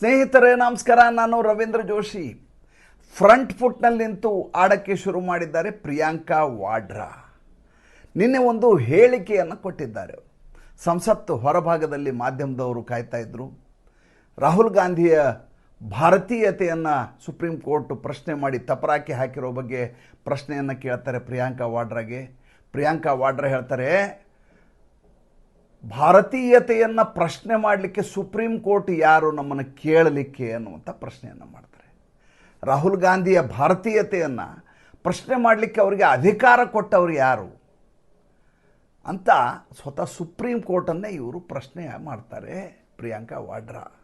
ಸ್ನೇಹಿತರೇ, ನಮಸ್ಕಾರ. ನಾನು ರವೀಂದ್ರ ಜೋಶಿ. ಫ್ರಂಟ್ ಫುಟ್ನಲ್ಲಿ ನಿಂತು ಆಡಕ್ಕೆ ಶುರು ಮಾಡಿದ್ದಾರೆ ಪ್ರಿಯಾಂಕಾ ವಾಡ್ರಾ. ನಿನ್ನೆ ಒಂದು ಹೇಳಿಕೆಯನ್ನು ಕೊಟ್ಟಿದ್ದಾರೆ. ಸಂಸತ್ತು ಹೊರಭಾಗದಲ್ಲಿ ಮಾಧ್ಯಮದವರು ಕಾಯ್ತಾ ಇದ್ದರು ರಾಹುಲ್ ಗಾಂಧಿಯ ಭಾರತೀಯತೆಯನ್ನು ಸುಪ್ರೀಂ ಕೋರ್ಟ್ ಪ್ರಶ್ನೆ ಮಾಡಿ ತಪರಾಕಿ ಹಾಕಿರೋ ಬಗ್ಗೆ ಪ್ರಶ್ನೆಯನ್ನು ಕೇಳ್ತಾರೆ ಪ್ರಿಯಾಂಕಾ ವಾಡ್ರಾಗೆ. ಪ್ರಿಯಾಂಕಾ ವಾಡ್ರಾ ಹೇಳ್ತಾರೆ ಭಾರತೀಯತೆಯನ್ನು ಪ್ರಶ್ನೆ ಮಾಡಲಿಕ್ಕೆ ಸುಪ್ರೀಂ ಕೋರ್ಟ್ ಯಾರು ನಮ್ಮನ್ನು ಕೇಳಲಿಕ್ಕೆ ಅನ್ನುವಂಥ ಪ್ರಶ್ನೆಯನ್ನು ಮಾಡ್ತಾರೆ. ರಾಹುಲ್ ಗಾಂಧಿಯ ಭಾರತೀಯತೆಯನ್ನು ಪ್ರಶ್ನೆ ಮಾಡಲಿಕ್ಕೆ ಅವರಿಗೆ ಅಧಿಕಾರ ಕೊಟ್ಟವರು ಯಾರು ಅಂತ ಸ್ವತಃ ಸುಪ್ರೀಂ ಕೋರ್ಟನ್ನೇ ಇವರು ಪ್ರಶ್ನೆ ಮಾಡ್ತಾರೆ Priyanka Vadra.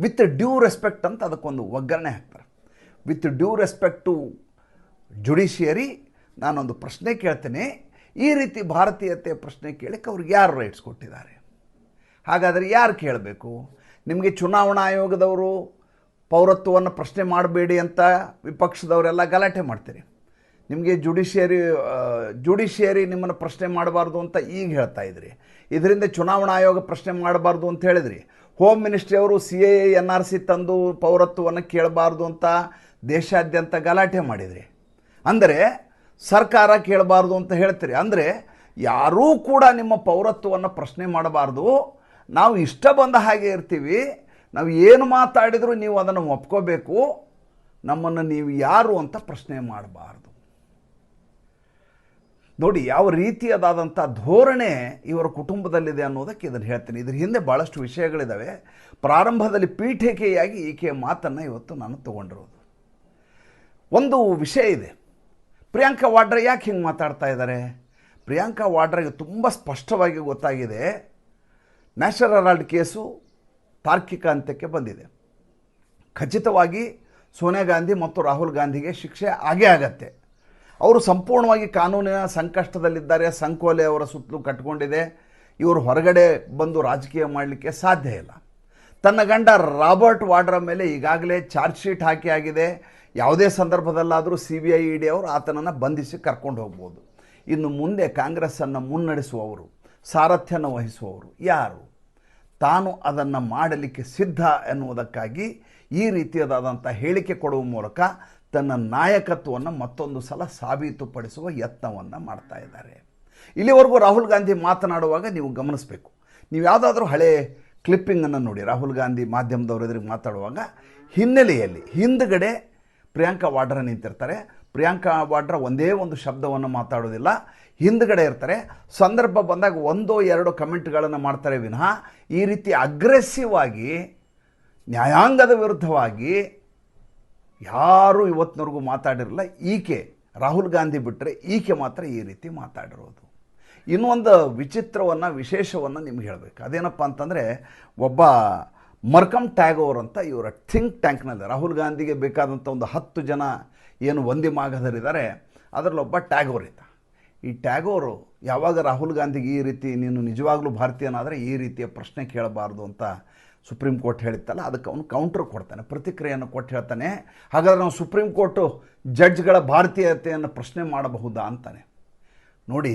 With due respect ಅಂತ ಅದಕ್ಕೊಂದು ಒಗ್ಗರಣೆ ಹಾಕ್ತಾರೆ. With due respect to judiciary ನಾನೊಂದು ಪ್ರಶ್ನೆ ಕೇಳ್ತೇನೆ. ಈ ರೀತಿ ಭಾರತೀಯತೆ ಪ್ರಶ್ನೆ ಕೇಳಕ್ಕೆ ಅವ್ರಿಗೆ ಯಾರು ರೈಟ್ಸ್ ಕೊಟ್ಟಿದ್ದಾರೆ? ಹಾಗಾದರೆ ಯಾರು ಕೇಳಬೇಕು? ನಿಮಗೆ ಚುನಾವಣಾ ಆಯೋಗದವರು ಪೌರತ್ವವನ್ನು ಪ್ರಶ್ನೆ ಮಾಡಬೇಡಿ ಅಂತ ವಿಪಕ್ಷದವರೆಲ್ಲ ಗಲಾಟೆ ಮಾಡ್ತೀರಿ. ನಿಮಗೆ ಜುಡಿಷಿಯರಿ ಜುಡಿಷಿಯರಿ ನಿಮ್ಮನ್ನು ಪ್ರಶ್ನೆ ಮಾಡಬಾರ್ದು ಅಂತ ಈಗ ಹೇಳ್ತಾ ಇದ್ರಿ. ಇದರಿಂದ ಚುನಾವಣಾ ಆಯೋಗ ಪ್ರಶ್ನೆ ಮಾಡಬಾರ್ದು ಅಂತ ಹೇಳಿದ್ರಿ. ಹೋಮ್ ಮಿನಿಸ್ಟ್ರಿ ಅವರು C A N R C ತಂದು ಪೌರತ್ವವನ್ನು ಕೇಳಬಾರ್ದು ಅಂತ ದೇಶಾದ್ಯಂತ ಗಲಾಟೆ ಮಾಡಿದ್ರಿ. ಅಂದರೆ ಸರ್ಕಾರ ಕೇಳಬಾರ್ದು ಅಂತ ಹೇಳ್ತೀರಿ. ಅಂದರೆ ಯಾರೂ ಕೂಡ ನಿಮ್ಮ ಪೌರತ್ವವನ್ನು ಪ್ರಶ್ನೆ ಮಾಡಬಾರ್ದು. ನಾವು ಇಷ್ಟ ಬಂದ ಹಾಗೆ ಇರ್ತೀವಿ. ನಾವು ಏನು ಮಾತಾಡಿದರೂ ನೀವು ಅದನ್ನು ಒಪ್ಕೋಬೇಕು. ನಮ್ಮನ್ನು ನೀವು ಯಾರು ಅಂತ ಪ್ರಶ್ನೆ ಮಾಡಬಾರ್ದು. ನೋಡಿ, ಯಾವ ರೀತಿಯದಾದಂಥ ಧೋರಣೆ ಇವರ ಕುಟುಂಬದಲ್ಲಿದೆ ಅನ್ನೋದಕ್ಕೆ ಇದನ್ನು ಹೇಳ್ತೀನಿ. ಇದ್ರ ಹಿಂದೆ ಭಾಳಷ್ಟು ವಿಷಯಗಳಿದ್ದಾವೆ ಪ್ರಾರಂಭದಲ್ಲಿ ಪೀಠಿಕೆಯಾಗಿ ಈಕೆಯ ಮಾತನ್ನು ಇವತ್ತು ನಾನು ತಗೊಂಡಿರೋದು. ಒಂದು ವಿಷಯ ಇದೆ. ಪ್ರಿಯಾಂಕಾ ವಾಡ್ರಾ ಯಾಕೆ ಹಿಂಗೆ ಮಾತಾಡ್ತಾ ಇದ್ದಾರೆ? ಪ್ರಿಯಾಂಕಾ ವಾಡ್ರಾಗೆ ತುಂಬ ಸ್ಪಷ್ಟವಾಗಿ ಗೊತ್ತಾಗಿದೆ, ನ್ಯಾಷನಲ್ ಹೆರಾಲ್ಡ್ ಕೇಸು ತಾರ್ಕಿಕ ಅಂತ್ಯಕ್ಕೆ ಬಂದಿದೆ. ಖಚಿತವಾಗಿ ಸೋನಿಯಾ ಗಾಂಧಿ ಮತ್ತು ರಾಹುಲ್ ಗಾಂಧಿಗೆ ಶಿಕ್ಷೆ ಆಗೇ ಆಗತ್ತೆ. ಅವರು ಸಂಪೂರ್ಣವಾಗಿ ಕಾನೂನಿನ ಸಂಕಷ್ಟದಲ್ಲಿದ್ದಾರೆ, ಸಂಕೋಲೆ ಅವರ ಸುತ್ತಲೂ ಕಟ್ಕೊಂಡಿದೆ. ಇವರು ಹೊರಗಡೆ ಬಂದು ರಾಜಕೀಯ ಮಾಡಲಿಕ್ಕೆ ಸಾಧ್ಯ ಇಲ್ಲ. ತನ್ನ ಗಂಡ ರಾಬರ್ಟ್ ವಾಡ್ರಾ ಮೇಲೆ ಈಗಾಗಲೇ ಚಾರ್ಜ್ ಶೀಟ್ ಹಾಕಿ ಆಗಿದೆ. ಯಾವುದೇ ಸಂದರ್ಭದಲ್ಲಾದರೂ ಸಿ ಬಿ ಐ ಡಿ ಅವರು ಆತನನ್ನು ಬಂಧಿಸಿ ಕರ್ಕೊಂಡು ಹೋಗ್ಬೋದು. ಇನ್ನು ಮುಂದೆ ಕಾಂಗ್ರೆಸ್ಸನ್ನು ಮುನ್ನಡೆಸುವವರು, ಸಾರಥ್ಯನ ವಹಿಸುವವರು ಯಾರು? ತಾನು ಅದನ್ನು ಮಾಡಲಿಕ್ಕೆ ಸಿದ್ಧ ಎನ್ನುವುದಕ್ಕಾಗಿ ಈ ರೀತಿಯದಾದಂಥ ಹೇಳಿಕೆ ಕೊಡುವ ಮೂಲಕ ತನ್ನ ನಾಯಕತ್ವವನ್ನು ಮತ್ತೊಂದು ಸಲ ಸಾಬೀತುಪಡಿಸುವ ಯತ್ನವನ್ನು ಮಾಡ್ತಾ ಇದ್ದಾರೆ. ಇಲ್ಲಿವರೆಗೂ ರಾಹುಲ್ ಗಾಂಧಿ ಮಾತನಾಡುವಾಗ ನೀವು ಗಮನಿಸಬೇಕು. ನೀವು ಯಾವುದಾದ್ರೂ ಹಳೆ ಕ್ಲಿಪ್ಪಿಂಗನ್ನು ನೋಡಿ. ರಾಹುಲ್ ಗಾಂಧಿ ಮಾಧ್ಯಮದವರೆದ್ರಿಗೆ ಮಾತಾಡುವಾಗ ಹಿನ್ನೆಲೆಯಲ್ಲಿ, ಹಿಂದುಗಡೆ ಪ್ರಿಯಾಂಕಾ ವಾಡ್ರ ನಿಂತಿರ್ತಾರೆ. ಪ್ರಿಯಾಂಕಾ ವಾಡ್ರ ಒಂದೇ ಒಂದು ಶಬ್ದವನ್ನು ಮಾತಾಡೋದಿಲ್ಲ. ಹಿಂದ್ಗಡೆ ಇರ್ತಾರೆ. ಸಂದರ್ಭ ಬಂದಾಗ ಒಂದೋ ಎರಡೋ ಕಮೆಂಟ್ಗಳನ್ನು ಮಾಡ್ತಾರೆ ವಿನಃ ಈ ರೀತಿ ಅಗ್ರೆಸಿವ್ ಆಗಿ ನ್ಯಾಯಾಂಗದ ವಿರುದ್ಧವಾಗಿ ಯಾರೂ ಇವತ್ತಿನವರೆಗೂ ಮಾತಾಡಿರಲ್ಲ. ಈಕೆ, ರಾಹುಲ್ ಗಾಂಧಿ ಬಿಟ್ಟರೆ ಈಕೆ ಮಾತ್ರ ಈ ರೀತಿ ಮಾತಾಡಿರೋದು. ಇನ್ನೊಂದು ವಿಚಿತ್ರವನ್ನು, ವಿಶೇಷವನ್ನು ನಿಮ್ಗೆ ಹೇಳಬೇಕು. ಅದೇನಪ್ಪ ಅಂತಂದರೆ, ಒಬ್ಬ ಮರ್ಕಮ್ ಟ್ಯಾಗೋರ್ ಅಂತ ಇವರ ಥಿಂಕ್ ಟ್ಯಾಂಕ್ನಲ್ಲಿ ರಾಹುಲ್ ಗಾಂಧಿಗೆ ಬೇಕಾದಂಥ ಒಂದು ಹತ್ತು ಜನ ಏನು ಒಂದಿ ಮಾಗದರಿದ್ದಾರೆ ಅದರಲ್ಲಿ ಒಬ್ಬ ಟ್ಯಾಗೋರ್ ಇದ್ದ. ಈ ಟ್ಯಾಗೋರು ಯಾವಾಗ ರಾಹುಲ್ ಗಾಂಧಿಗೆ ಈ ರೀತಿ ನೀನು ನಿಜವಾಗ್ಲೂ ಭಾರತೀಯನಾದರೆ ಈ ರೀತಿಯ ಪ್ರಶ್ನೆ ಕೇಳಬಾರ್ದು ಅಂತ ಸುಪ್ರೀಂ ಕೋರ್ಟ್ ಹೇಳಿತ್ತಲ್ಲ, ಅದಕ್ಕೆ ಅವನು ಕೌಂಟರ್ ಕೊಡ್ತಾನೆ, ಪ್ರತಿಕ್ರಿಯೆಯನ್ನು ಕೊಟ್ಟು ಹೇಳ್ತಾನೆ, ಹಾಗಾದರೆ ನಾವು ಸುಪ್ರೀಂ ಕೋರ್ಟು ಜಡ್ಜ್ಗಳ ಭಾರತೀಯತೆಯನ್ನು ಪ್ರಶ್ನೆ ಮಾಡಬಹುದಾ ಅಂತಾನೆ. ನೋಡಿ,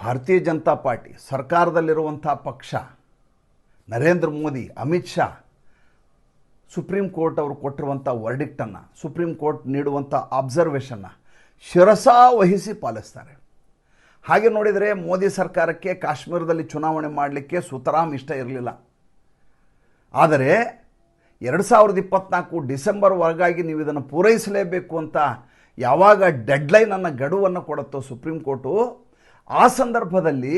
ಭಾರತೀಯ ಜನತಾ ಪಾರ್ಟಿ ಸರ್ಕಾರದಲ್ಲಿರುವಂಥ ಪಕ್ಷ ನರೇಂದ್ರ ಮೋದಿ, ಅಮಿತ್ ಶಾ, ಸುಪ್ರೀಂ ಕೋರ್ಟ್ ಅವರು ಕೊಟ್ಟಿರುವಂಥ ವರ್ಡಿಕ್ಟನ್ನು ಸುಪ್ರೀಂ ಕೋರ್ಟ್ ನೀಡುವಂಥ ಅಬ್ಸರ್ವೇಷನ್ನ ಶಿರಸಾ ವಹಿಸಿ ಪಾಲಿಸ್ತಾರೆ. ಹಾಗೆ ನೋಡಿದರೆ ಮೋದಿ ಸರ್ಕಾರಕ್ಕೆ ಕಾಶ್ಮೀರದಲ್ಲಿ ಚುನಾವಣೆ ಮಾಡಲಿಕ್ಕೆ ಸುತರಾಮ್ ಇಷ್ಟ ಇರಲಿಲ್ಲ. ಆದರೆ ಎರಡು ಸಾವಿರದ ಇಪ್ಪತ್ತ್ನಾಲ್ಕು ಡಿಸೆಂಬರ್ ಒಳಗಾಗಿ ನೀವು ಇದನ್ನು ಪೂರೈಸಲೇಬೇಕು ಅಂತ ಯಾವಾಗ ಡೆಡ್ಲೈನನ್ನು ಗಡುವನ್ನು ಕೊಡುತ್ತೋ ಸುಪ್ರೀಂ ಕೋರ್ಟು, ಆ ಸಂದರ್ಭದಲ್ಲಿ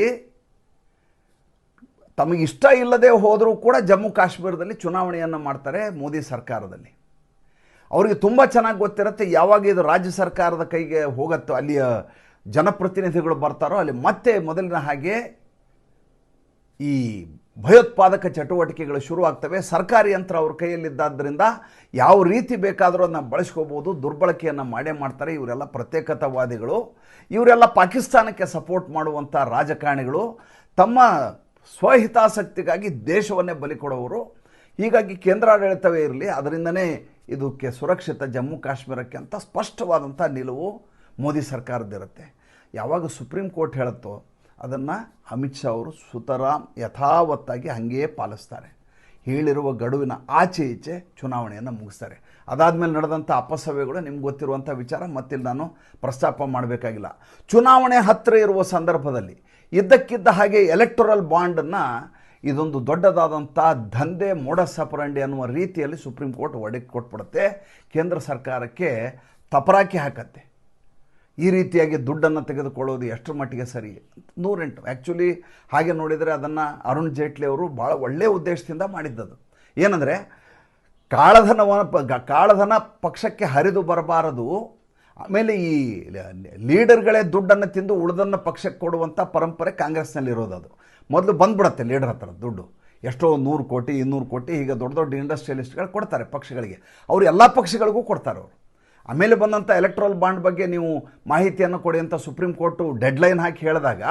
ತಮಗೆ ಇಷ್ಟ ಇಲ್ಲದೆ ಹೋದರೂ ಕೂಡ ಜಮ್ಮು ಕಾಶ್ಮೀರದಲ್ಲಿ ಚುನಾವಣೆಯನ್ನು ಮಾಡ್ತಾರೆ ಮೋದಿ ಸರ್ಕಾರದಲ್ಲಿ. ಅವರಿಗೆ ತುಂಬ ಚೆನ್ನಾಗಿ ಗೊತ್ತಿರುತ್ತೆ ಯಾವಾಗ ಇದು ರಾಜ್ಯ ಸರ್ಕಾರದ ಕೈಗೆ ಹೋಗುತ್ತೋ, ಅಲ್ಲಿಯ ಜನಪ್ರತಿನಿಧಿಗಳು ಬರ್ತಾರೋ, ಅಲ್ಲಿ ಮತ್ತೆ ಮೊದಲಿನ ಹಾಗೆ ಈ ಭಯೋತ್ಪಾದಕ ಚಟುವಟಿಕೆಗಳು ಶುರುವಾಗ್ತವೆ. ಸರ್ಕಾರಿ ಯಂತ್ರ ಅವ್ರ ಕೈಯಲ್ಲಿದ್ದಾದ್ದರಿಂದ ಯಾವ ರೀತಿ ಬೇಕಾದರೂ ಅದನ್ನ ಬಳಸ್ಕೋಬೋದು, ದುರ್ಬಳಕೆಯನ್ನು ಮಾಡೇ ಮಾಡ್ತಾರೆ ಇವರೆಲ್ಲ ಪ್ರತ್ಯೇಕತಾವಾದಿಗಳು. ಇವರೆಲ್ಲ ಪಾಕಿಸ್ತಾನಕ್ಕೆ ಸಪೋರ್ಟ್ ಮಾಡುವಂಥ ರಾಜಕಾರಣಿಗಳು. ತಮ್ಮ ಸ್ವಹಿತಾಸಕ್ತಿಗಾಗಿ ದೇಶವನ್ನೇ ಬಲಿ ಕೊಡೋರು. ಹೀಗಾಗಿ ಕೇಂದ್ರಾಡಳಿತವೇ ಇರಲಿ, ಅದರಿಂದನೇ ಇದಕ್ಕೆ ಸುರಕ್ಷಿತ ಜಮ್ಮು ಕಾಶ್ಮೀರಕ್ಕೆ ಅಂತ ಸ್ಪಷ್ಟವಾದಂಥ ನಿಲುವು ಮೋದಿ ಸರ್ಕಾರದ್ದಿರುತ್ತೆ. ಯಾವಾಗ ಸುಪ್ರೀಂ ಕೋರ್ಟ್ ಹೇಳುತ್ತೋ ಅದನ್ನು ಅಮಿತ್ ಶಾ ಅವರು ಸುತರಾಮ್ ಯಥಾವತ್ತಾಗಿ ಹಾಗೆಯೇ ಪಾಲಿಸ್ತಾರೆ. ಹೇಳಿರುವ ಗಡುವಿನ ಆಚೆ ಈಚೆ ಚುನಾವಣೆಯನ್ನು ಮುಗಿಸ್ತಾರೆ. ಅದಾದಮೇಲೆ ನಡೆದಂಥ ಅಪಸವ್ಯಗಳು ನಿಮ್ಗೆ ಗೊತ್ತಿರುವಂಥ ವಿಚಾರ, ಮತ್ತಿಲ್ಲಿ ನಾನು ಪ್ರಸ್ತಾಪ ಮಾಡಬೇಕಾಗಿಲ್ಲ. ಚುನಾವಣೆ ಹತ್ತಿರ ಇರುವ ಸಂದರ್ಭದಲ್ಲಿ ಇದ್ದಕ್ಕಿದ್ದ ಹಾಗೆ ಎಲೆಕ್ಟೊರಲ್ ಬಾಂಡನ್ನು ಇದೊಂದು ದೊಡ್ಡದಾದಂಥ ದಂಧೆ ಮೋಡ ಸಪರಂಡಿ ಅನ್ನುವ ರೀತಿಯಲ್ಲಿ ಸುಪ್ರೀಂ ಕೋರ್ಟ್ ಒಡಕ್ಕೆ ಕೊಟ್ಬಿಡುತ್ತೆ. ಕೇಂದ್ರ ಸರ್ಕಾರಕ್ಕೆ ತಪರಾಕಿ ಹಾಕತ್ತೆ. ಈ ರೀತಿಯಾಗಿ ದುಡ್ಡನ್ನು ತೆಗೆದುಕೊಳ್ಳೋದು ಎಷ್ಟರ ಮಟ್ಟಿಗೆ ಸರಿ? ನೂರೆಂಟು. ಆ್ಯಕ್ಚುಲಿ ಹಾಗೆ ನೋಡಿದರೆ ಅದನ್ನು ಅರುಣ್ ಜೇಟ್ಲಿ ಅವರು ಭಾಳ ಒಳ್ಳೆಯ ಉದ್ದೇಶದಿಂದ ಮಾಡಿದ್ದದು. ಏನಂದರೆ, ಕಾಳಧನವನ್ನು ಕಾಳಧನ ಪಕ್ಷಕ್ಕೆ ಹರಿದು ಬರಬಾರದು ಆಮೇಲೆ ಈ ಲೀಡರ್ಗಳೇ ದುಡ್ಡನ್ನು ತಿಂದು ಉಳಿದನ್ನು ಪಕ್ಷಕ್ಕೆ ಕೊಡುವಂಥ ಪರಂಪರೆ ಕಾಂಗ್ರೆಸ್ನಲ್ಲಿ ಇರೋದು ಅದು ಮೊದಲು ಬಂದ್ಬಿಡತ್ತೆ ಲೀಡರ್ ಹತ್ರ ದುಡ್ಡು. ಎಷ್ಟೋ ನೂರು ಕೋಟಿ, ಇನ್ನೂರು ಕೋಟಿ ಈಗ ದೊಡ್ಡ ದೊಡ್ಡ ಇಂಡಸ್ಟ್ರಿಯಲಿಸ್ಟ್ಗಳು ಕೊಡ್ತಾರೆ ಪಕ್ಷಗಳಿಗೆ. ಅವರು ಎಲ್ಲ ಪಕ್ಷಗಳಿಗೂ ಕೊಡ್ತಾರೆ ಅವರು. ಆಮೇಲೆ ಬಂದಂಥ ಎಲೆಕ್ಟ್ರಲ್ ಬಾಂಡ್ ಬಗ್ಗೆ ನೀವು ಮಾಹಿತಿಯನ್ನು ಕೊಡಿ ಅಂತ ಸುಪ್ರೀಂ ಕೋರ್ಟು ಡೆಡ್ಲೈನ್ ಹಾಕಿ ಹೇಳಿದಾಗ,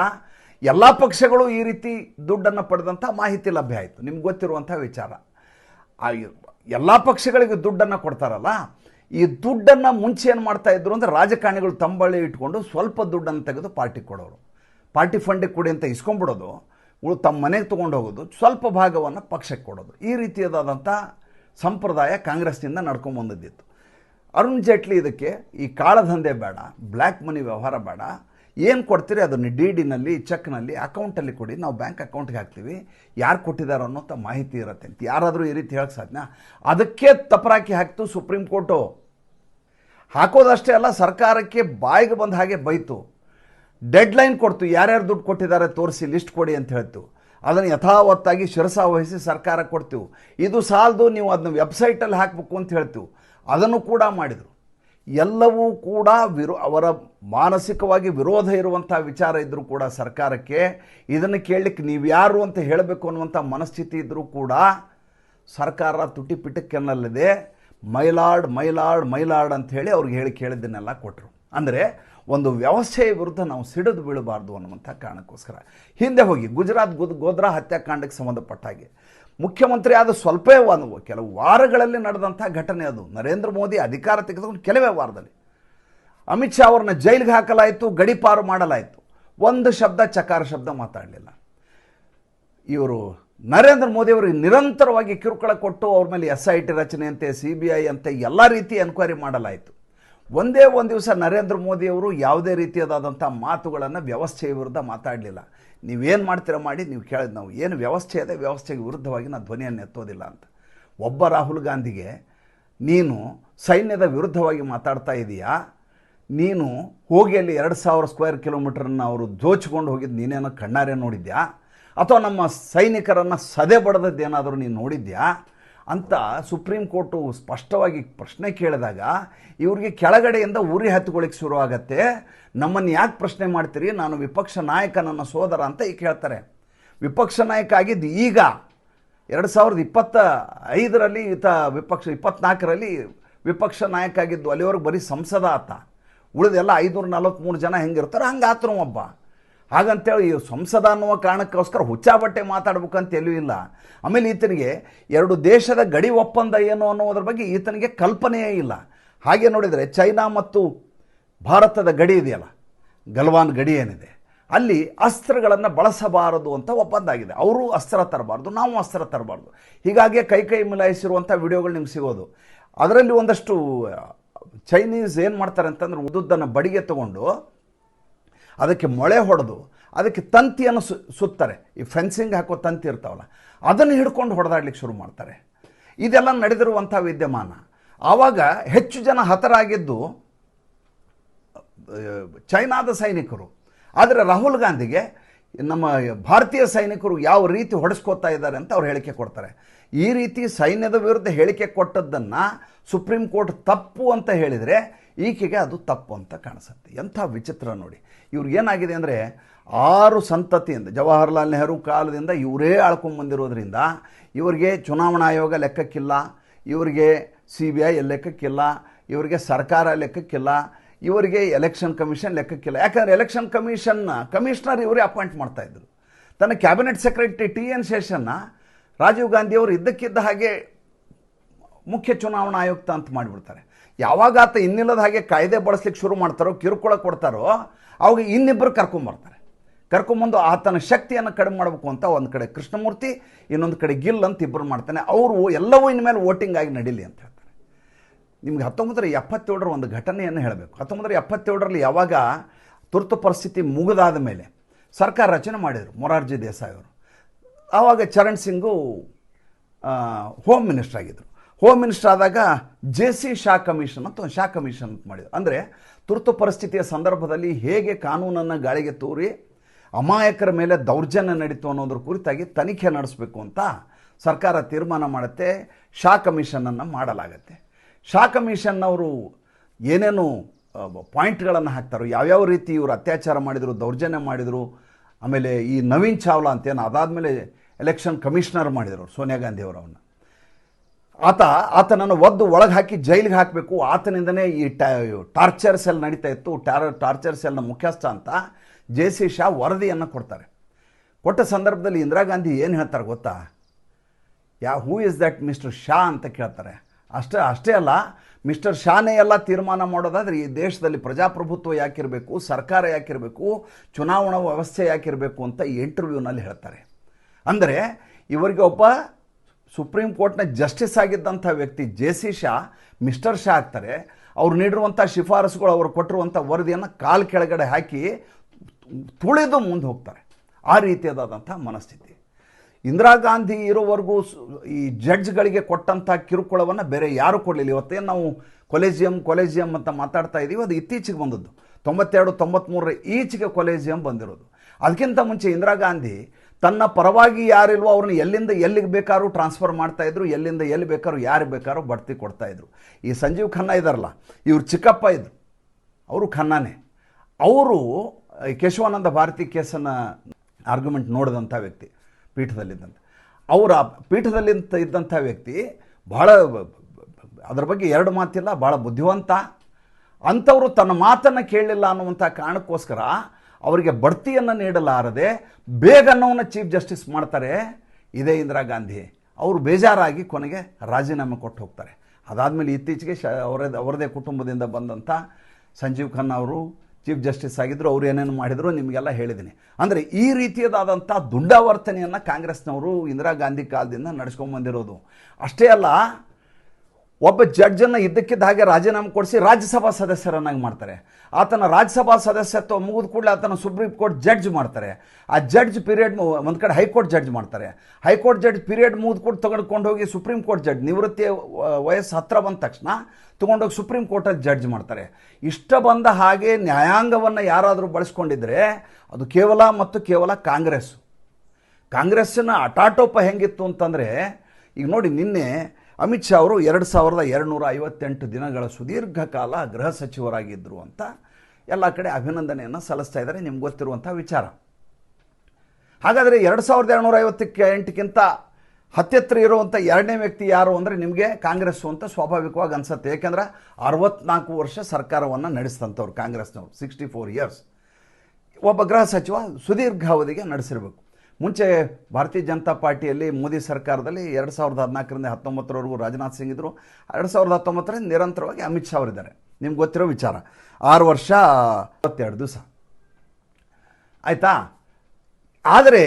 ಎಲ್ಲ ಪಕ್ಷಗಳು ಈ ರೀತಿ ದುಡ್ಡನ್ನು ಪಡೆದಂಥ ಮಾಹಿತಿ ಲಭ್ಯ ಆಯಿತು. ನಿಮ್ಗೆ ಗೊತ್ತಿರುವಂಥ ವಿಚಾರ. ಎಲ್ಲ ಪಕ್ಷಗಳಿಗೆ ದುಡ್ಡನ್ನು ಕೊಡ್ತಾರಲ್ಲ ಈ ದುಡ್ಡನ್ನು ಮುಂಚೆ ಏನು ಮಾಡ್ತಾ ಇದ್ರು ಅಂದರೆ ರಾಜಕಾರಣಿಗಳು ತಂಬಳಿ ಇಟ್ಕೊಂಡು ಸ್ವಲ್ಪ ದುಡ್ಡನ್ನು ತೆಗೆದು ಪಾರ್ಟಿ ಕೊಡೋರು. ಪಾರ್ಟಿ ಫಂಡಿಗೆ ಕೊಡಿ ಅಂತ ಇಸ್ಕೊಂಡ್ಬಿಡೋದು. ಉಳು ತಮ್ಮ ಮನೆಗೆ ತೊಗೊಂಡು ಹೋಗೋದು. ಸ್ವಲ್ಪ ಭಾಗವನ್ನು ಪಕ್ಷಕ್ಕೆ ಕೊಡೋದು. ಈ ರೀತಿಯಾದಂಥ ಸಂಪ್ರದಾಯ ಕಾಂಗ್ರೆಸ್ನಿಂದ ನಡ್ಕೊಂಡು ಬಂದಿದ್ದಿತ್ತು. ಅರುಣ್ ಜೇಟ್ಲಿ ಇದಕ್ಕೆ ಈ ಕಾಳಧಂದೆ ಬೇಡ ಬ್ಲ್ಯಾಕ್ ಮನಿ ವ್ಯವಹಾರ ಬೇಡ ಏನು ಕೊಡ್ತೀರಿ ಅದನ್ನು ಡಿ ಡಿನಲ್ಲಿ ಚೆಕ್ನಲ್ಲಿ ಅಕೌಂಟಲ್ಲಿ ಕೊಡಿ. ನಾವು ಬ್ಯಾಂಕ್ ಅಕೌಂಟ್ಗೆ ಹಾಕ್ತೀವಿ. ಯಾರು ಕೊಟ್ಟಿದ್ದಾರೋ ಅನ್ನೋಂಥ ಮಾಹಿತಿ ಇರುತ್ತೆ ಅಂತ. ಯಾರಾದರೂ ಈ ರೀತಿ ಹೇಳಕ್ಕೆ ಸಾಧ್ಯ ಅದಕ್ಕೆ ತಪರಾಕಿ ಹಾಕ್ತು ಸುಪ್ರೀಂ ಕೋರ್ಟು ಹಾಕೋದಷ್ಟೇ ಅಲ್ಲ, ಸರ್ಕಾರಕ್ಕೆ ಬಾಯಿಗೆ ಬಂದ ಹಾಗೆ ಬೈತು. ಡೆಡ್ಲೈನ್ ಕೊಡ್ತು. ಯಾರ್ಯಾರು ದುಡ್ಡು ಕೊಟ್ಟಿದ್ದಾರೆ ತೋರಿಸಿ ಲಿಸ್ಟ್ ಕೊಡಿ ಅಂತ ಹೇಳ್ತು. ಅದನ್ನು ಯಥಾವತ್ತಾಗಿ ಶಿರಸಾವಹಿಸಿ ಸರ್ಕಾರ ಕೊಡ್ತೀವಿ ಇದು ಸಾಲದು, ನೀವು ಅದನ್ನ ವೆಬ್ಸೈಟಲ್ಲಿ ಹಾಕಬೇಕು ಅಂತ ಹೇಳ್ತೀವಿ ಅದನ್ನು ಕೂಡ ಮಾಡಿದರು. ಎಲ್ಲವೂ ಕೂಡ ವಿರೋ, ಅವರ ಮಾನಸಿಕವಾಗಿ ವಿರೋಧ ಇರುವಂಥ ವಿಚಾರ ಇದ್ದರೂ ಕೂಡ ಸರ್ಕಾರಕ್ಕೆ ಇದನ್ನು ಕೇಳಲಿಕ್ಕೆ ನೀವು ಯಾರು ಅಂತ ಹೇಳಬೇಕು ಅನ್ನುವಂಥ ಮನಸ್ಥಿತಿ ಇದ್ದರೂ ಕೂಡ ಸರ್ಕಾರ ತುಟಿ ಪಿಟಕ್ಕೆನ್ನಲ್ಲದೆ ಮೈಲಾಡ್ ಮೈಲಾಡ್ ಮೈಲಾಡ್ ಅಂತ ಹೇಳಿ ಅವ್ರಿಗೆ ಹೇಳಿ ಕೇಳಿದ್ದನ್ನೆಲ್ಲ ಕೊಟ್ಟರು. ಅಂದರೆ ಒಂದು ವ್ಯವಸ್ಥೆಯ ವಿರುದ್ಧ ನಾವು ಸಿಡಿದು ಬೀಳಬಾರ್ದು ಅನ್ನುವಂಥ ಕಾರಣಕ್ಕೋಸ್ಕರ. ಹಿಂದೆ ಹೋಗಿ ಗುಜರಾತ್ ಗುದ್ ಗೋಧ್ರಾ ಹತ್ಯಾಕಾಂಡಕ್ಕೆ ಸಂಬಂಧಪಟ್ಟ ಹಾಗೆ. ಮುಖ್ಯಮಂತ್ರಿ ಆದ ಸ್ವಲ್ಪೇ ಒಂದು ಕೆಲವು ವಾರಗಳಲ್ಲಿ ನಡೆದಂಥ ಘಟನೆ ಅದು. ನರೇಂದ್ರ ಮೋದಿ ಅಧಿಕಾರ ತೆಗೆದುಕೊಂಡು ಕೆಲವೇ ವಾರದಲ್ಲಿ. ಅಮಿತ್ ಶಾ ಅವ್ರನ್ನ ಜೈಲಿಗೆ ಹಾಕಲಾಯಿತು, ಗಡಿಪಾರು ಮಾಡಲಾಯಿತು. ಒಂದು ಶಬ್ದ, ಚಕಾರ ಶಬ್ದ ಮಾತಾಡಲಿಲ್ಲ. ಇವರು ನರೇಂದ್ರ ಮೋದಿ ಅವರಿಗೆ ನಿರಂತರವಾಗಿ ಕಿರುಕುಳ ಕೊಟ್ಟು ಅವ್ರ ಮೇಲೆ ಎಸ್ ಐ ಟಿ ರಚನೆಯಂತೆ, ಸಿ ಬಿ ಐ ಅಂತೆ ಎಲ್ಲ ರೀತಿ ಎನ್ಕ್ವೈರಿ ಮಾಡಲಾಯಿತು. ಒಂದೇ ಒಂದು ದಿವಸ ನರೇಂದ್ರ ಮೋದಿಯವರು ಯಾವುದೇ ರೀತಿಯಾದಂಥ ಮಾತುಗಳನ್ನು ವ್ಯವಸ್ಥೆಯ ವಿರುದ್ಧ ಮಾತಾಡಲಿಲ್ಲ. ನೀವೇನು ಮಾಡ್ತೀರ ಮಾಡಿ ನೀವು ಕೇಳಿದ್ ನಾವು. ಏನು ವ್ಯವಸ್ಥೆ ಇದೆ ವ್ಯವಸ್ಥೆಗೆ ವಿರುದ್ಧವಾಗಿ ನಾನು ಧ್ವನಿಯನ್ನು ಎತ್ತೋದಿಲ್ಲ ಅಂತ. ಒಬ್ಬ ರಾಹುಲ್ ಗಾಂಧಿಗೆ, ನೀನು ಸೈನ್ಯದ ವಿರುದ್ಧವಾಗಿ ಮಾತಾಡ್ತಾ ಇದೀಯಾ? ನೀನು ಹೋಗಿ ಅಲ್ಲಿ ಎರಡು ಸಾವಿರ ಸ್ಕ್ವೇರ್ ಕಿಲೋಮೀಟರನ್ನು ಅವರು ದೋಚಿಕೊಂಡು ಹೋಗಿದ್ದು ನೀನೇನೋ ಕಣ್ಣಾರೆ ನೋಡಿದ್ಯಾ? ಅಥವಾ ನಮ್ಮ ಸೈನಿಕರನ್ನು ಸದೆ ಬಡದದ್ದೇನಾದರೂ ನೀನು ನೋಡಿದ್ಯಾ? ಅಂತ ಸುಪ್ರೀಂ ಕೋರ್ಟು ಸ್ಪಷ್ಟವಾಗಿ ಪ್ರಶ್ನೆ ಕೇಳಿದಾಗ, ಇವ್ರಿಗೆ ಕೆಳಗಡೆಯಿಂದ ಉರಿ ಹತ್ತುಕೊಳ್ಳಿಕ್ಕೆ ಶುರುವಾಗತ್ತೆ. ನಮ್ಮನ್ನು ಯಾಕೆ ಪ್ರಶ್ನೆ ಮಾಡ್ತೀರಿ? ನಾನು ವಿಪಕ್ಷ ನಾಯಕ ನನ್ನ ಸೋದರ ಅಂತ ಈಗ ಕೇಳ್ತಾರೆ ವಿಪಕ್ಷ ನಾಯಕ ಆಗಿದ್ದು ಈಗ ಎರಡು ಸಾವಿರದ ಇಪ್ಪತ್ತ ಐದರಲ್ಲಿ ಈತ ವಿಪಕ್ಷ, ಇಪ್ಪತ್ನಾಲ್ಕರಲ್ಲಿ ವಿಪಕ್ಷ ನಾಯಕ ಆಗಿದ್ದು ಅಲ್ಲಿವರೆಗೆ ಬರೀ ಸಂಸದ ಆತ. ಉಳಿದೆಲ್ಲ ಐದುನೂರ ನಲವತ್ತ್ಮೂರು ಜನ ಹೆಂಗಿರ್ತಾರೆ ಹಂಗೆ ಆತನು ಒಬ್ಬ. ಹಾಗಂತೇಳಿ ಸಂಸದ ಅನ್ನುವ ಕಾರಣಕ್ಕೋಸ್ಕರ ಹುಚ್ಚಾಬಟ್ಟೆ ಮಾತಾಡ್ಬೇಕಂತ ಎಲ್ಲೂ ಇಲ್ಲ. ಆಮೇಲೆ ಈತನಿಗೆ ಎರಡು ದೇಶದ ಗಡಿ ಒಪ್ಪಂದ ಏನು ಅನ್ನೋದ್ರ ಬಗ್ಗೆ ಈತನಿಗೆ ಕಲ್ಪನೆಯೇ ಇಲ್ಲ. ಹಾಗೆ ನೋಡಿದರೆ ಚೈನಾ ಮತ್ತು ಭಾರತದ ಗಡಿ ಇದೆಯಲ್ಲ, ಗಲ್ವಾನ್ ಗಡಿ ಏನಿದೆ, ಅಲ್ಲಿ ಅಸ್ತ್ರಗಳನ್ನು ಬಳಸಬಾರದು ಅಂತ ಒಪ್ಪಂದ ಆಗಿದೆ. ಅವರು ಅಸ್ತ್ರ ತರಬಾರ್ದು, ನಾವು ಅಸ್ತ್ರ ತರಬಾರ್ದು. ಹೀಗಾಗಿ ಕೈ ಕೈ ಮಿಲಾಯಿಸಿರುವಂಥ ವಿಡಿಯೋಗಳು ನಿಮ್ಗೆ ಸಿಗೋದು. ಅದರಲ್ಲಿ ಒಂದಷ್ಟು ಚೈನೀಸ್ ಏನು ಮಾಡ್ತಾರೆ ಅಂತಂದ್ರೆ ಉದ್ದುದ್ದನ್ನು ಬಡಿಗೆ ತಗೊಂಡು ಅದಕ್ಕೆ ಮೊಳೆ ಹೊಡೆದು, ಅದಕ್ಕೆ ತಂತಿಯನ್ನು ಸು, ಸುತ್ತಾರೆ. ಈ ಫೆನ್ಸಿಂಗ್ ಹಾಕೋ ತಂತಿ ಇರ್ತಾವಲ್ಲ, ಅದನ್ನು ಹಿಡ್ಕೊಂಡು ಹೊಡೆದಾಡ್ಲಿಕ್ಕೆ ಶುರು ಮಾಡ್ತಾರೆ. ಇದೆಲ್ಲ ನಡೆದಿರುವಂಥ ವಿದ್ಯಮಾನ. ಆವಾಗ ಹೆಚ್ಚು ಜನ ಹತರಾಗಿದ್ದು ಚೈನಾದ ಸೈನಿಕರು. ಆದರೆ ರಾಹುಲ್ ಗಾಂಧಿಗೆ ನಮ್ಮ ಭಾರತೀಯ ಸೈನಿಕರು ಯಾವ ರೀತಿ ಹೊಡೆಸ್ಕೋತಾ ಇದ್ದಾರೆ ಅಂತ ಅವ್ರು ಹೇಳಿಕೆ ಕೊಡ್ತಾರೆ. ಈ ರೀತಿ ಸೈನ್ಯದ ವಿರುದ್ಧ ಹೇಳಿಕೆ ಕೊಟ್ಟದ್ದನ್ನು ಸುಪ್ರೀಂ ಕೋರ್ಟ್ ತಪ್ಪು ಅಂತ ಹೇಳಿದರೆ ಈಕೆಗೆ ಅದು ತಪ್ಪು ಅಂತ ಕಾಣಿಸುತ್ತೆ. ಎಂಥ ವಿಚಿತ್ರ ನೋಡಿ. ಇವ್ರಿಗೆ ಏನಾಗಿದೆ ಅಂದರೆ ಆರು ಸಂತತಿಯಿಂದ, ಜವಾಹರ್ಲಾಲ್ ನೆಹರು ಕಾಲದಿಂದ ಇವರೇ ಆಳ್ಕೊಂಡು ಬಂದಿರೋದ್ರಿಂದ ಇವರಿಗೆ ಚುನಾವಣಾ ಆಯೋಗ ಲೆಕ್ಕಕ್ಕಿಲ್ಲ, ಇವರಿಗೆ ಸಿ ಬಿ ಐ ಲೆಕ್ಕಕ್ಕಿಲ್ಲ, ಇವರಿಗೆ ಸರ್ಕಾರ ಲೆಕ್ಕಕ್ಕಿಲ್ಲ, ಇವರಿಗೆ ಎಲೆಕ್ಷನ್ ಕಮಿಷನ್ ಲೆಕ್ಕಕ್ಕಿಲ್ಲ. ಯಾಕಂದರೆ ಎಲೆಕ್ಷನ್ ಕಮಿಷನ್ನ, ಕಮಿಷನರ್ ಇವರೇ ಅಪಾಯಿಂಟ್ ಮಾಡ್ತಾಯಿದ್ರು ತನ್ನ ಕ್ಯಾಬಿನೆಟ್ ಸೆಕ್ರೆಟರಿ ಟಿ ಎನ್ ಶೇಷನ್ನ ರಾಜೀವ್ ಗಾಂಧಿಯವರು ಇದ್ದಕ್ಕಿದ್ದ ಹಾಗೆ ಮುಖ್ಯ ಚುನಾವಣಾ ಆಯುಕ್ತ ಅಂತ ಮಾಡಿಬಿಡ್ತಾರೆ. ಯಾವಾಗ ಆತ ಇನ್ನಿಲ್ಲದ ಹಾಗೆ ಕಾಯ್ದೆ ಬಳಸ್ಲಿಕ್ಕೆ ಶುರು ಮಾಡ್ತಾರೋ, ಕಿರುಕುಳ ಕೊಡ್ತಾರೋ, ಅವಾಗ ಇನ್ನಿಬ್ಬರು ಕರ್ಕೊಂಬರ್ತಾರೆ ಕರ್ಕೊಂಬಂದು ಆತನ ಶಕ್ತಿಯನ್ನು ಕಡಿಮೆ ಮಾಡಬೇಕು ಅಂತ ಒಂದು ಕಡೆ ಕೃಷ್ಣಮೂರ್ತಿ, ಇನ್ನೊಂದು ಕಡೆ ಗಿಲ್ ಅಂತ ಇಬ್ಬರು ಮಾಡ್ತಾನೆ. ಅವರು ಎಲ್ಲವೂ ಇನ್ಮೇಲೆ ವೋಟಿಂಗ್ ಆಗಿ ನಡೀಲಿ ಅಂತ ಹೇಳ್ತಾರೆ. ನಿಮ್ಗೆ ಹತ್ತೊಂಬತ್ತರ ಎಪ್ಪತ್ತೇಳರ ಒಂದು ಘಟನೆಯನ್ನು ಹೇಳಬೇಕು. ಹತ್ತೊಂಬತ್ತರ ಎಪ್ಪತ್ತೇಳರಲ್ಲಿ ಯಾವಾಗ ತುರ್ತು ಪರಿಸ್ಥಿತಿ ಮುಗಿದಾದ ಮೇಲೆ ಸರ್ಕಾರ ರಚನೆ ಮಾಡಿದರು ಮೊರಾರ್ಜಿ ದೇಸಾಯಿ ಅವರು. ಆವಾಗ ಚರಣ್ ಸಿಂಗು ಹೋಮ್ ಮಿನಿಸ್ಟರ್ ಆಗಿದ್ದರು ಹೋಮ್ ಮಿನಿಸ್ಟರ್ ಆದಾಗ ಜೆ ಸಿ ಶಾ ಕಮಿಷನ್ ಅಂತ ಶಾ ಕಮಿಷನ್ ಅಂತ ಮಾಡಿದರು. ಅಂದರೆ ತುರ್ತು ಪರಿಸ್ಥಿತಿಯ ಸಂದರ್ಭದಲ್ಲಿ ಹೇಗೆ ಕಾನೂನನ್ನು ಗಾಳಿಗೆ ತೂರಿ ಅಮಾಯಕರ ಮೇಲೆ ದೌರ್ಜನ್ಯ ನಡೀತು ಅನ್ನೋದ್ರ ಕುರಿತಾಗಿ ತನಿಖೆ ನಡೆಸಬೇಕು ಅಂತ ಸರ್ಕಾರ ತೀರ್ಮಾನ ಮಾಡುತ್ತೆ ಶಾ ಕಮಿಷನನ್ನು ಮಾಡಲಾಗತ್ತೆ. ಶಾ ಕಮಿಷನ್ನವರು ಏನೇನು ಪಾಯಿಂಟ್ಗಳನ್ನು ಹಾಕ್ತಾರೋ, ಯಾವ್ಯಾವ ರೀತಿ ಇವರು ಅತ್ಯಾಚಾರ ಮಾಡಿದರು, ದೌರ್ಜನ್ಯ ಮಾಡಿದರು, ಆಮೇಲೆ ಈ ನವೀನ್ ಚಾವ್ಲಾ ಅಂತೇನು ಅದಾದಮೇಲೆ ಎಲೆಕ್ಷನ್ ಕಮಿಷನರ್ ಮಾಡಿದರು ಸೋನಿಯಾ ಗಾಂಧಿ ಅವರವನ್ನು ಆತ, ಆತನನ್ನು ಒದ್ದು ಒಳಗೆ ಹಾಕಿ ಜೈಲಿಗೆ ಹಾಕಬೇಕು. ಆತನಿಂದನೇ ಈ ಟಾರ್ಚರ್ ಸೆಲ್ ನಡೀತಾ ಇತ್ತು. ಟ್ಯಾರ, ಟಾರ್ಚರ್ ಸೆಲ್ನ ಮುಖ್ಯಸ್ಥ ಅಂತ ಜೆ ಸಿ ಶಾ ವರದಿಯನ್ನು ಕೊಡ್ತಾರೆ. ಕೊಟ್ಟ ಸಂದರ್ಭದಲ್ಲಿ ಇಂದಿರಾ ಗಾಂಧಿ ಏನು ಹೇಳ್ತಾರೆ ಗೊತ್ತಾ? Ya who is that mister Shah ಅಂತ ಕೇಳ್ತಾರೆ. ಅಷ್ಟೇ ಅಷ್ಟೇ ಅಲ್ಲ ಮಿಸ್ಟರ್ ಶಾನೇ ಎಲ್ಲ ತೀರ್ಮಾನ ಮಾಡೋದಾದ್ರೆ ಈ ದೇಶದಲ್ಲಿ ಪ್ರಜಾಪ್ರಭುತ್ವ ಯಾಕಿರಬೇಕು, ಸರ್ಕಾರ ಯಾಕಿರಬೇಕು, ಚುನಾವಣಾ ವ್ಯವಸ್ಥೆ ಯಾಕಿರಬೇಕು ಅಂತ ಇಂಟರ್ವ್ಯೂನಲ್ಲಿ ಹೇಳ್ತಾರೆ. ಅಂದರೆ, ಇವರಿಗೆ ಒಬ್ಬ ಸುಪ್ರೀಂ ಕೋರ್ಟ್ನ ಜಸ್ಟಿಸ್ ಆಗಿದ್ದಂಥ ವ್ಯಕ್ತಿ J C Shah, mister Shah ಆಗ್ತಾರೆ. ಅವ್ರು ನೀಡಿರುವಂಥ ಶಿಫಾರಸುಗಳು, ಅವರು ಕೊಟ್ಟಿರುವಂಥ ವರದಿಯನ್ನು ಕಾಲು ಕೆಳಗಡೆ ಹಾಕಿ ತುಳಿದು ಮುಂದೆ ಹೋಗ್ತಾರೆ. ಆ ರೀತಿಯಾದಂಥ ಮನಸ್ಥಿತಿ. ಇಂದಿರಾ ಗಾಂಧಿ ಇರೋವರೆಗೂ ಈ ಜಡ್ಜ್ಗಳಿಗೆ ಕೊಟ್ಟಂಥ ಕಿರುಕುಳವನ್ನು ಬೇರೆ ಯಾರು ಕೊಡಲಿಲ್ಲ. ಇವತ್ತೇನು ನಾವು ಕೊಲೆಜಿಯಂ ಕೊಲೆಜಿಯಂ ಅಂತ ಮಾತಾಡ್ತಾ ಇದ್ದೀವಿ ಅದು ಇತ್ತೀಚೆಗೆ ಬಂದದ್ದು. ತೊಂಬತ್ತೆರಡು ತೊಂಬತ್ತ್ಮೂರರ ಈಚೆಗೆ ಕೊಲೆಜಿಯಂ ಬಂದಿರೋದು. ಅದಕ್ಕಿಂತ ಮುಂಚೆ ಇಂದಿರಾ ಗಾಂಧಿ ತನ್ನ ಪರವಾಗಿ ಯಾರಿಲ್ವೋ ಅವ್ರನ್ನ ಎಲ್ಲಿಂದ ಎಲ್ಲಿಗೆ ಬೇಕಾದ್ರೂ ಟ್ರಾನ್ಸ್ಫರ್ ಮಾಡ್ತಾಯಿದ್ರು ಎಲ್ಲಿಂದ ಎಲ್ಲಿ ಬೇಕಾದ್ರೂ ಯಾರು ಬೇಕಾದ್ರೂ ಬಡ್ತಿ ಕೊಡ್ತಾ ಇದ್ರು. ಈ ಸಂಜೀವ್ ಖನ್ನಾ ಇದಾರಲ್ಲ, ಇವ್ರು ಚಿಕ್ಕಪ್ಪ ಇದ್ರು. ಅವರು ಖನ್ನಾನೇ. ಅವರು ಕೇಶವಾನಂದ ಭಾರತಿ ಕೇಸನ್ನು ಆರ್ಗ್ಯುಮೆಂಟ್ ನೋಡಿದಂಥ ವ್ಯಕ್ತಿ, ಪೀಠದಲ್ಲಿದ್ದಂಥ. ಅವರ ಪೀಠದಲ್ಲಿ ಇದ್ದಂಥ ವ್ಯಕ್ತಿ ಭಾಳ ಅದರ ಬಗ್ಗೆ ಎರಡು ಮಾತಿಲ್ಲ ಭಾಳ ಬುದ್ಧಿವಂತ. ಅಂಥವರು ತನ್ನ ಮಾತನ್ನು ಕೇಳಲಿಲ್ಲ ಅನ್ನುವಂಥ ಕಾರಣಕ್ಕೋಸ್ಕರ ಅವರಿಗೆ ಬಡ್ತಿಯನ್ನು ನೀಡಲಾರದೆ ಬೇಗ ಅನ್ನೋವನ್ನು ಚೀಫ್ ಜಸ್ಟಿಸ್ ಮಾಡ್ತಾರೆ. ಇದೇ ಇಂದಿರಾ ಗಾಂಧಿ. ಅವರು ಬೇಜಾರಾಗಿ ಕೊನೆಗೆ ರಾಜೀನಾಮೆ ಕೊಟ್ಟು ಹೋಗ್ತಾರೆ. ಅದಾದಮೇಲೆ ಇತ್ತೀಚೆಗೆ ಶ ಅವರದೇ ಅವರದೇ ಕುಟುಂಬದಿಂದ ಬಂದಂಥ ಸಂಜೀವ್ ಖನ್ನಾ ಅವರು ಚೀಫ್ ಜಸ್ಟಿಸ್ ಆಗಿದ್ದರು ಅವ್ರು ಏನೇನು ಮಾಡಿದ್ರು, ನಿಮಗೆಲ್ಲ ಹೇಳಿದ್ದೀನಿ. ಅಂದರೆ ಈ ರೀತಿಯದಾದಂಥ ದುಂಡಾವರ್ತನೆಯನ್ನು ಕಾಂಗ್ರೆಸ್ನವರು ಇಂದಿರಾ ಗಾಂಧಿ ಕಾಲದಿಂದ ನಡೆಸ್ಕೊಂಬಂದಿರೋದು. ಅಷ್ಟೇ ಅಲ್ಲ ಒಬ್ಬ ಜಡ್ಜನ್ನು ಇದ್ದಕ್ಕಿದ್ದ ಹಾಗೆ ರಾಜೀನಾಮೆ ಕೊಡಿಸಿ ರಾಜ್ಯಸಭಾ ಸದಸ್ಯರನ್ನಾಗಿ ಮಾಡ್ತಾರೆ. ಆತನ ರಾಜ್ಯಸಭಾ ಸದಸ್ಯತ್ವ ಮುಗಿದ ಕೂಡಲೇ ಆತನ ಸುಪ್ರೀಂ ಕೋರ್ಟ್ ಜಡ್ಜ್ ಮಾಡ್ತಾರೆ. ಆ ಜಡ್ಜ್ ಪೀರಿಯಡ್ ಒಂದು ಕಡೆ ಹೈಕೋರ್ಟ್ ಜಡ್ಜ್ ಮಾಡ್ತಾರೆ. ಹೈಕೋರ್ಟ್ ಜಡ್ಜ್ ಪೀರಿಯಡ್ ಮುಗಿದ ಕೂಡ ತೊಗೊಂಡ್ಕೊಂಡು ಹೋಗಿ ಸುಪ್ರೀಂ ಕೋರ್ಟ್ ಜಡ್ಜ್, ನಿವೃತ್ತಿ ವಯಸ್ಸು ಹತ್ತಿರ ಬಂದ ತಕ್ಷಣ ತೊಗೊಂಡೋಗಿ ಸುಪ್ರೀಂ ಕೋರ್ಟಲ್ಲಿ ಜಡ್ಜ್ ಮಾಡ್ತಾರೆ. ಇಷ್ಟ ಬಂದ ಹಾಗೆ ನ್ಯಾಯಾಂಗವನ್ನು ಯಾರಾದರೂ ಬಳಸ್ಕೊಂಡಿದ್ರೆ ಅದು ಕೇವಲ ಮತ್ತು ಕೇವಲ ಕಾಂಗ್ರೆಸ್ ಕಾಂಗ್ರೆಸ್ಸಿನ ಅಟಾಟೋಪ ಹೆಂಗಿತ್ತು ಅಂತಂದರೆ, ಈಗ ನೋಡಿ ನಿನ್ನೆ ಅಮಿತ್ ಶಾ ಅವರು ಎರಡು ಸಾವಿರದ ಎರಡುನೂರ ಐವತ್ತೆಂಟು ದಿನಗಳ ಸುದೀರ್ಘ ಕಾಲ ಗೃಹ ಸಚಿವರಾಗಿದ್ದರು ಅಂತ ಎಲ್ಲ ಕಡೆ ಅಭಿನಂದನೆಯನ್ನು ಸಲ್ಲಿಸ್ತಾ ಇದ್ದಾರೆ. ನಿಮ್ಗೆ ಗೊತ್ತಿರುವಂಥ ವಿಚಾರ. ಹಾಗಾದರೆ ಎರಡು ಸಾವಿರದ ಎರಡುನೂರ ಐವತ್ತಕ್ಕೆ ಎಂಟಕ್ಕಿಂತ ಹತ್ತಿತ್ರ ಇರುವಂಥ ಎರಡನೇ ವ್ಯಕ್ತಿ ಯಾರು ಅಂದರೆ ನಿಮಗೆ ಕಾಂಗ್ರೆಸ್ಸು ಅಂತ ಸ್ವಾಭಾವಿಕವಾಗಿ ಅನಿಸುತ್ತೆ. ಏಕೆಂದರೆ ಅರವತ್ನಾಲ್ಕು ವರ್ಷ ಸರ್ಕಾರವನ್ನು ನಡೆಸಿದಂಥವ್ರು ಕಾಂಗ್ರೆಸ್ನವ್ರು ಸಿಕ್ಸ್ಟಿ ಫೋರ್ ಇಯರ್ಸ್ ಒಬ್ಬ ಗೃಹ ಸಚಿವ ಸುದೀರ್ಘ ಅವಧಿಗೆ ನಡೆಸಿರಬೇಕು. ಮುಂಚೆ ಭಾರತೀಯ ಜನತಾ ಪಾರ್ಟಿಯಲ್ಲಿ ಮೋದಿ ಸರ್ಕಾರದಲ್ಲಿ ಎರಡು ಸಾವಿರದ ಹದಿನಾಲ್ಕರಿಂದ ಹತ್ತೊಂಬತ್ತರವರೆಗೂ ರಾಜನಾಥ್ ಸಿಂಗ್ ಇದ್ದರು ಎರಡು ಸಾವಿರದ ಹತ್ತೊಂಬತ್ತರಿಂದ ನಿರಂತರವಾಗಿ ಅಮಿತ್ ಶಾ ಅವರಿದ್ದಾರೆ. ನಿಮ್ಗೆ ಗೊತ್ತಿರೋ ವಿಚಾರ. ಆರು ವರ್ಷ, ಇಪ್ಪತ್ತೆರಡು ದಿವಸ. ಆಯಿತಾ? ಆದರೆ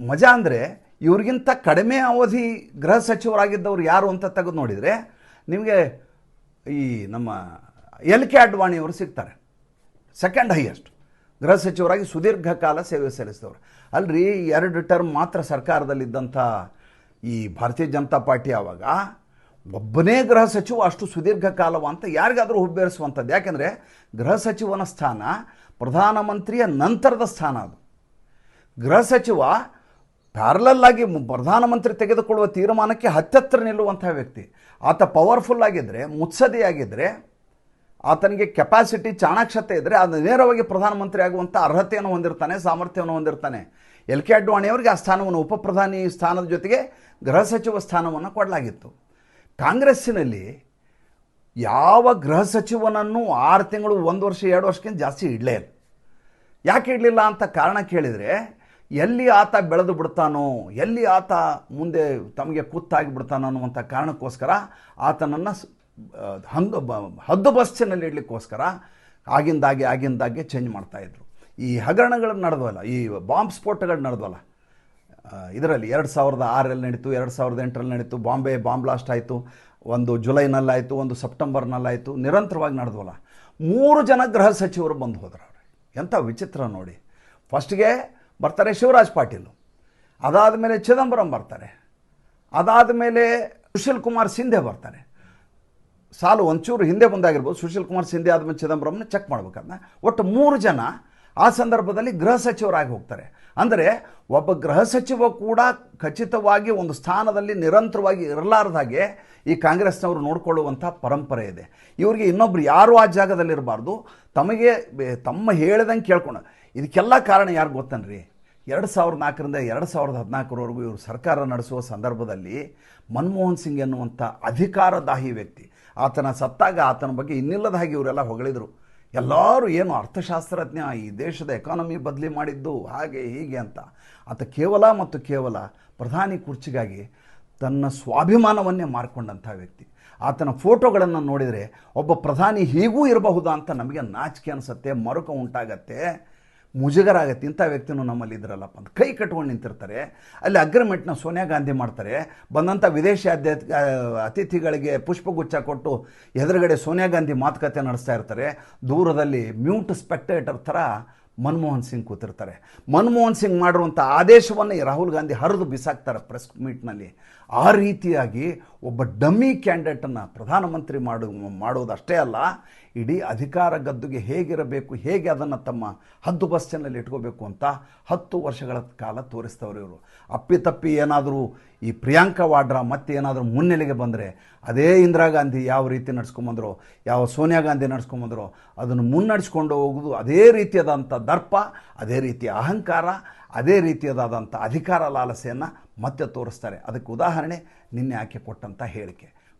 ಮಜಾ ಅಂದರೆ ಇವ್ರಿಗಿಂತ ಕಡಿಮೆ ಅವಧಿ ಗೃಹ ಸಚಿವರಾಗಿದ್ದವ್ರು ಯಾರು ಅಂತ ತೆಗೆದು ನೋಡಿದರೆ ನಿಮಗೆ ಈ ನಮ್ಮ ಎಲ್ ಕೆ ಅಡ್ವಾಣಿಯವರು ಸಿಗ್ತಾರೆ. ಸೆಕೆಂಡ್ ಹೈಯೆಸ್ಟ್ ಗೃಹ ಸಚಿವರಾಗಿ ಸುದೀರ್ಘ ಕಾಲ ಸೇವೆ ಸಲ್ಲಿಸಿದವರು. ಅಲ್ರಿ, ಎರಡು ಟರ್ಮ್ ಮಾತ್ರ ಸರ್ಕಾರದಲ್ಲಿದ್ದಂಥ ಈ ಭಾರತೀಯ ಜನತಾ ಪಾರ್ಟಿ ಆವಾಗ ಒಬ್ಬನೇ ಗೃಹ ಸಚಿವ ಅಷ್ಟು ಸುದೀರ್ಘ ಕಾಲವ ಅಂತ ಯಾರಿಗಾದರೂ ಹುಬ್ಬೇರಿಸುವಂಥದ್ದು. ಯಾಕೆಂದರೆ ಗೃಹ ಸಚಿವನ ಸ್ಥಾನ ಪ್ರಧಾನಮಂತ್ರಿಯ ನಂತರದ ಸ್ಥಾನ ಅದು. ಗೃಹ ಸಚಿವ ಪ್ಯಾರಲಲ್ಲಾಗಿ ಪ್ರಧಾನಮಂತ್ರಿ ತೆಗೆದುಕೊಳ್ಳುವ ತೀರ್ಮಾನಕ್ಕೆ ಹತ್ತತ್ರ ನಿಲ್ಲುವಂಥ ವ್ಯಕ್ತಿ. ಆತ ಪವರ್ಫುಲ್ ಆಗಿದ್ದರೆ ಮುತ್ಸದಿ ಆಗಿದ್ದರೆ ಆತನಿಗೆ ಕೆಪಾಸಿಟಿ ಚಾಣಾಕ್ಷತೆ ಇದ್ದರೆ ಅದು ನೇರವಾಗಿ ಪ್ರಧಾನಮಂತ್ರಿ ಆಗುವಂಥ ಅರ್ಹತೆಯನ್ನು ಹೊಂದಿರ್ತಾನೆ, ಸಾಮರ್ಥ್ಯವನ್ನು ಹೊಂದಿರ್ತಾನೆ. ಎಲ್ ಕೆ ಅಡ್ವಾಣಿಯವರಿಗೆ ಆ ಸ್ಥಾನವನ್ನು ಉಪಪ್ರಧಾನಿ ಸ್ಥಾನದ ಜೊತೆಗೆ ಗೃಹ ಸಚಿವ ಸ್ಥಾನವನ್ನು ಕೊಡಲಾಗಿತ್ತು. ಕಾಂಗ್ರೆಸ್ಸಿನಲ್ಲಿ ಯಾವ ಗೃಹ ಸಚಿವನನ್ನು ಆರು ತಿಂಗಳು, ಒಂದು ವರ್ಷ, ಎರಡು ವರ್ಷಕ್ಕಿಂತ ಜಾಸ್ತಿ ಇಡಲೇ ಇಲ್ಲ. ಯಾಕೆ ಇಡಲಿಲ್ಲ ಅಂತ ಕಾರಣ ಕೇಳಿದರೆ, ಎಲ್ಲಿ ಆತ ಬೆಳೆದು ಬಿಡ್ತಾನೋ, ಎಲ್ಲಿ ಆತ ಮುಂದೆ ತಮಗೆ ಕುತ್ತಾಗಿ ಬಿಡ್ತಾನೋ ಅನ್ನುವಂಥ ಕಾರಣಕ್ಕೋಸ್ಕರ ಆತನನ್ನು ಹಂಗ ಹದ್ದು ಬಸ್ಸಿನಲ್ಲಿ ಇಡಲಿಕ್ಕೋಸ್ಕರ ಆಗಿಂದಾಗೆ ಆಗಿಂದಾಗೆ ಚೇಂಜ್ ಮಾಡ್ತಾಯಿದ್ರು ಈ ಹಗರಣಗಳು ನಡೆದವಲ್ಲ, ಈ ಬಾಂಬ್ ಸ್ಫೋಟಗಳು ನಡೆದವಲ್ಲ ಇದರಲ್ಲಿ ಎರಡು ಸಾವಿರದ ಆರಲ್ಲಿ ನಡೀತು, ಎರಡು ಸಾವಿರದ ಎಂಟರಲ್ಲಿ ನಡೀತು ಬಾಂಬೆ ಬಾಂಬ್ ಬ್ಲಾಸ್ಟ್ ಆಯಿತು, ಒಂದು ಜುಲೈನಲ್ಲಾಯಿತು, ಒಂದು ಸೆಪ್ಟೆಂಬರ್ನಲ್ಲಾಯಿತು, ನಿರಂತರವಾಗಿ ನಡೆದವಲ್ಲ. ಮೂರು ಜನ ಗೃಹ ಸಚಿವರು ಬಂದು ಹೋದರು ಅವ್ರು. ಎಂಥ ವಿಚಿತ್ರ ನೋಡಿ. ಫಸ್ಟ್ಗೆ ಬರ್ತಾರೆ ಶಿವರಾಜ್ ಪಾಟೀಲು. ಅದಾದ ಮೇಲೆ ಚಿದಂಬರಂ ಬರ್ತಾರೆ. ಅದಾದ ಮೇಲೆ ಸುಶೀಲ್ ಕುಮಾರ್ ಸಿಂಧೆ ಬರ್ತಾರೆ. ಸಾಲು ಒಂಚೂರು ಹಿಂದೆ ಮುಂದಾಗಿರ್ಬೋದು. ಸುಶೀಲ್ ಕುಮಾರ್ ಸಿಂಧೆ ಆದಮೇಲೆ ಚಿದಂಬರಂನ ಚೆಕ್ ಮಾಡ್ಬೇಕದನ್ನ ಒಟ್ಟು ಮೂರು ಜನ ಆ ಸಂದರ್ಭದಲ್ಲಿ ಗೃಹ ಸಚಿವರಾಗಿ ಹೋಗ್ತಾರೆ. ಅಂದರೆ ಒಬ್ಬ ಗೃಹ ಸಚಿವ ಕೂಡ ಖಚಿತವಾಗಿ ಒಂದು ಸ್ಥಾನದಲ್ಲಿ ನಿರಂತರವಾಗಿ ಇರಲಾರ್ದಾಗೆ ಈ ಕಾಂಗ್ರೆಸ್ನವರು ನೋಡಿಕೊಳ್ಳುವಂಥ ಪರಂಪರೆ ಇದೆ. ಇವರಿಗೆ ಇನ್ನೊಬ್ರು ಯಾರೂ ಆ ಜಾಗದಲ್ಲಿರಬಾರ್ದು. ತಮಗೆ ತಮ್ಮ ಹೇಳ್ದಂಗೆ ಕೇಳ್ಕೊಂಡು. ಇದಕ್ಕೆಲ್ಲ ಕಾರಣ ಯಾರು ಗೊತ್ತನ್ರಿ? ಎರಡು ಸಾವಿರದ ನಾಲ್ಕರಿಂದ ಎರಡು ಸಾವಿರದ ಹದಿನಾಲ್ಕರವರೆಗೂ ಇವರು ಸರ್ಕಾರ ನಡೆಸುವ ಸಂದರ್ಭದಲ್ಲಿ ಮನಮೋಹನ್ ಸಿಂಗ್ ಎನ್ನುವಂಥ ಅಧಿಕಾರದಾಹಿ ವ್ಯಕ್ತಿ. ಆತನ ಸತ್ತಾಗ ಆತನ ಬಗ್ಗೆ ಇನ್ನಿಲ್ಲದ ಹಾಗೆ ಇವರೆಲ್ಲ ಹೊಗಳಿದರು. ಎಲ್ಲರೂ ಏನು ಅರ್ಥಶಾಸ್ತ್ರಜ್ಞ ಈ ದೇಶದ ಎಕಾನಮಿ ಬದಲಿ ಮಾಡಿದ್ದು, ಹಾಗೆ ಹೀಗೆ ಅಂತ. ಆತ ಕೇವಲ ಮತ್ತು ಕೇವಲ ಪ್ರಧಾನಿ ಕುರ್ಚಿಗಾಗಿ ತನ್ನ ಸ್ವಾಭಿಮಾನವನ್ನೇ ಮಾರ್ಕೊಂಡಂಥ ವ್ಯಕ್ತಿ. ಆತನ ಫೋಟೋಗಳನ್ನು ನೋಡಿದರೆ, ಒಬ್ಬ ಪ್ರಧಾನಿ ಹೀಗೂ ಇರಬಹುದಾ ಅಂತ ನಮಗೆ ನಾಚಿಕೆ ಅನಿಸುತ್ತೆ, ಮರುಕ ಉಂಟಾಗತ್ತೆ. ಮುಜುಗರ ಆಗುತ್ತೆ ಇಂಥ ವ್ಯಕ್ತಿನೂ ನಮ್ಮಲ್ಲಿ ಇದ್ರಲ್ಲಪ್ಪ ಅಂತ. ಕೈ ಕಟ್ಕೊಂಡು ನಿಂತಿರ್ತಾರೆ. ಅಲ್ಲಿ ಅಗ್ರಿಮೆಂಟ್ನ ಸೋನಿಯಾ ಗಾಂಧಿ ಮಾಡ್ತಾರೆ. ಬಂದಂಥ ವಿದೇಶಿ ಅಧ್ಯ ಅತಿಥಿಗಳಿಗೆ ಪುಷ್ಪಗುಚ್ಛ ಕೊಟ್ಟು ಎದುರುಗಡೆ ಸೋನಿಯಾ ಗಾಂಧಿ ಮಾತುಕತೆ ನಡೆಸ್ತಾ ಇರ್ತಾರೆ. ದೂರದಲ್ಲಿ ಮ್ಯೂಟ್ ಸ್ಪೆಕ್ಟೇಟರ್ ಥರ ಮನಮೋಹನ್ ಸಿಂಗ್ ಕೂತಿರ್ತಾರೆ. ಮನಮೋಹನ್ ಸಿಂಗ್ ಮಾಡಿರುವಂಥ ಆದೇಶವನ್ನು ಈ ರಾಹುಲ್ ಗಾಂಧಿ ಹರಿದು ಬಿಸಾಕ್ತಾರೆ ಪ್ರೆಸ್ ಮೀಟ್ನಲ್ಲಿ ಆ ರೀತಿಯಾಗಿ ಒಬ್ಬ ಡಮ್ಮಿ ಕ್ಯಾಂಡಿಡೇಟನ್ನು ಪ್ರಧಾನಮಂತ್ರಿ ಮಾಡು ಮಾಡೋದಷ್ಟೇ ಅಲ್ಲ ಇಡೀ ಅಧಿಕಾರ ಗದ್ದುಗೆ ಹೇಗಿರಬೇಕು, ಹೇಗೆ ಅದನ್ನು ತಮ್ಮ ಹದ್ದು ಬಸ್ಸಿನಲ್ಲಿ ಇಟ್ಕೋಬೇಕು ಅಂತ ಹತ್ತು ವರ್ಷಗಳ ಕಾಲ ತೋರಿಸ್ತವ್ರು ಇವರು. ಅಪ್ಪಿತಪ್ಪಿ ಏನಾದರೂ ಈ ಪ್ರಿಯಾಂಕಾ ವಾಡ್ರಾ ಮತ್ತೆ ಏನಾದರೂ ಮುನ್ನೆಲೆಗೆ ಬಂದರೆ ಅದೇ ಇಂದಿರಾ ಗಾಂಧಿ ಯಾವ ರೀತಿ ನಡ್ಸ್ಕೊಂಬಂದ್ರು, ಯಾವ ಸೋನಿಯಾ ಗಾಂಧಿ ನಡ್ಸ್ಕೊಂಬಂದ್ರು, ಅದನ್ನು ಮುನ್ನಡೆಸ್ಕೊಂಡು ಹೋಗೋದು ಅದೇ ರೀತಿಯಾದಂಥ ದರ್ಪ, ಅದೇ ರೀತಿಯ ಅಹಂಕಾರ, ಅದೇ ರೀತಿಯಾದಂಥ ಅಧಿಕಾರ ಲಾಲಸೆಯನ್ನು ಮತ್ತೆ ತೋರಿಸ್ತಾರೆ. ಅದಕ್ಕೆ ಉದಾಹರಣೆ ನಿನ್ನೆ ಆಕೆ ಕೊಟ್ಟಂಥ ಹೇಳಿಕೆ.